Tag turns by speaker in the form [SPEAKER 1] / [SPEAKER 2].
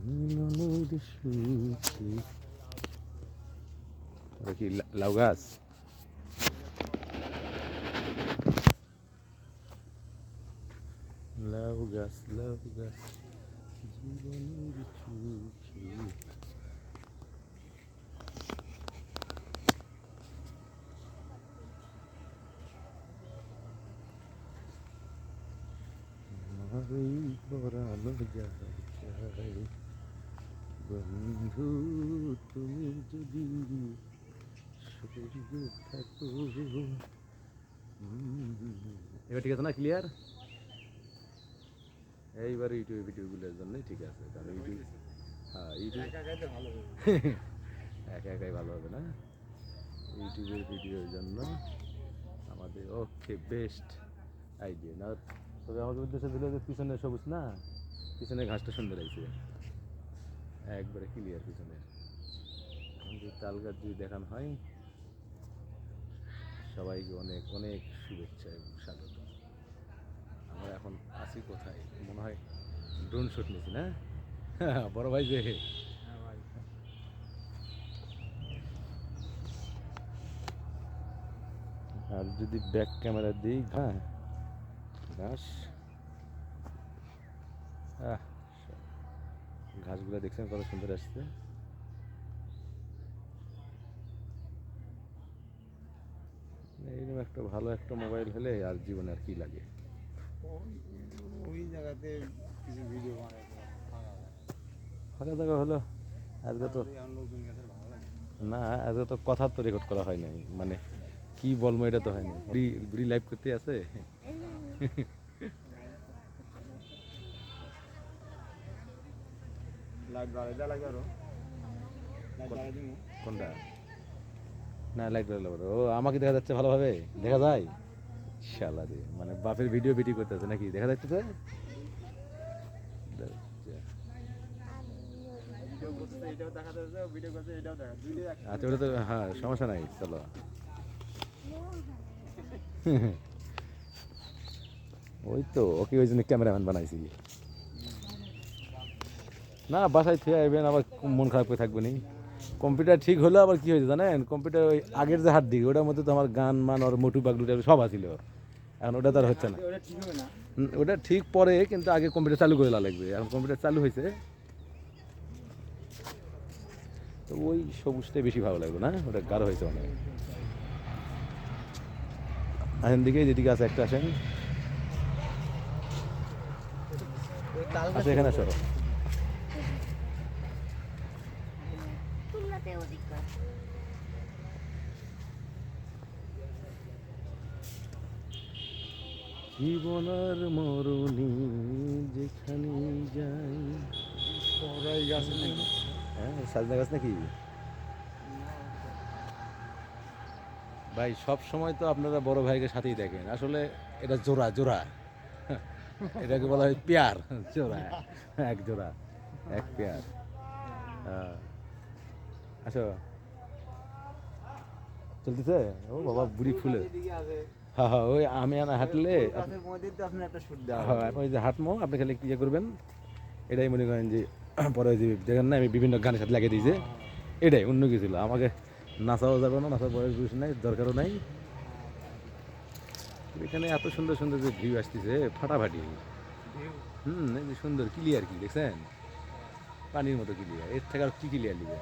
[SPEAKER 1] মিলনের সুখে ওটা কি লা- লাউ গাছ লাউ গাছ লাউ গাছ জীবনের সুখে আমারই পরানো যায় চাই বন্ধু তুমি যদি এবার ঠিক আছে না ক্লিয়ার এইবার ইউটিউব ভিডিওগুলোর জন্য ঠিক আছে কারণ ইউটিউব হ্যাঁ ইউটিউব একা একাই ভালো হবে না। ইউটিউবের ভিডিওর জন্য আমাদের ওকে বেস্ট আইডিয়া না তবে আমাদের উদ্দেশ্য ছিল যে পিছনে সবুজ না? পিছনে ঘাসটা সুন্দর হয়েছে। একবারে ক্লিয়ার পিছনে। যদি তাল গাছ যদি দেখানো হয় সবাইকে অনেক অনেক শুভেচ্ছা এবং স্বাগত। আমরা এখন আছি কোথায়? মনে হয় ড্রোন শুট নিয়েছি না? বড় ভাই যে। আর যদি ব্যাক ক্যামেরা দিই হ্যাঁ ঘাস আহ, ঘাসগুলো দেখছেন কত সুন্দর আসছে। এইরকম একটা ভালো একটা মোবাইল হলে আর জীবনে আর কি লাগে?
[SPEAKER 2] ওই জায়গাতে কিছু ভিডিও
[SPEAKER 1] ফাঁকা জায়গা হলো? আজকে তো না আজকে তো কথা তো রেকর্ড করা হয় নাই। মানে কি বলব এটা তো হয়নি বুড়ি লাইভ করতে আছে?
[SPEAKER 2] লাইট বাড়াই দেওয়া লাগবে আরও লাইট বাড়াই দিমু
[SPEAKER 1] কোনটা? না লাইট লাগল ও আমাকে দেখা যাচ্ছে ভালোভাবে? দেখা যায়? শালা রে মানে বাপের ভিডিও ভিডিও করতেছে নাকি? দেখা যাচ্ছে তো? আচ্ছা ওটা তো হ্যাঁ সমস্যা নাই চলো। ওই তো ওকে ওই জন্য ক্যামেরাম্যান বানাইছি। না বাসায় থেকে আসবেন আবার মন খারাপ করে থাকবে নি কম্পিউটার ঠিক হলো আবার কি হয়েছে জানেন? কম্পিউটার ওই আগের যে হাত দিকে ওটার মধ্যে তো আমার গান মান আর মোটু পাগলু সব আছিল এখন ওটা তো আর হচ্ছে না।
[SPEAKER 2] ওটা ঠিক
[SPEAKER 1] পরে কিন্তু আগে কম্পিউটার চালু করে লাগবে। এখন কম্পিউটার চালু হয়েছে। তো ওই সবুজটাই বেশি ভালো লাগবে না? ওটা গাঢ় হয়েছে অনেক আসেন দিকে যেদিকে আছে একটা আসেন। আচ্ছা এখানে আসো।
[SPEAKER 3] খুলনাতে অধিকার
[SPEAKER 1] জীবন আর মরণী যেখানে যাই।
[SPEAKER 2] সরাই গেছে নাকি?
[SPEAKER 1] হ্যাঁ সাজনা গাছ নাকি? ভাই সব সময় তো আপনারা বড় ভাইকে সাথেই দেখেন। আসলে এটা জোড়া জোড়া। এটাকে বলা হয় পেয়ার। জোড়া এক জোড়া এক পেয়ার। হ্যাঁ। আসো চলতেছে? ও বাবা বুড়ি ফুলে। হ্যাঁ হ্যাঁ ওই আমি আনা হাঁটলে হ্যাঁ ওই যে হাঁটমো আপনি খালি কি ইয়ে করবেন। এটাই মনে করেন যে পরে যে দেখেন না আমি বিভিন্ন গানের সাথে লাগিয়ে দিয়েছে। এটাই অন্য কিছু ছিল আমাকে নাচাও যাবে না নাচার বয়স বুঝ নাই দরকারও নাই। এখানে এত সুন্দর সুন্দর যে ভিউ আসতেছে ফাটাফাটি। হুম সুন্দর ক্লিয়ার কি দেখছেন? পানির মতো ক্লিয়ার এর থেকে আর কি ক্লিয়ার নিবে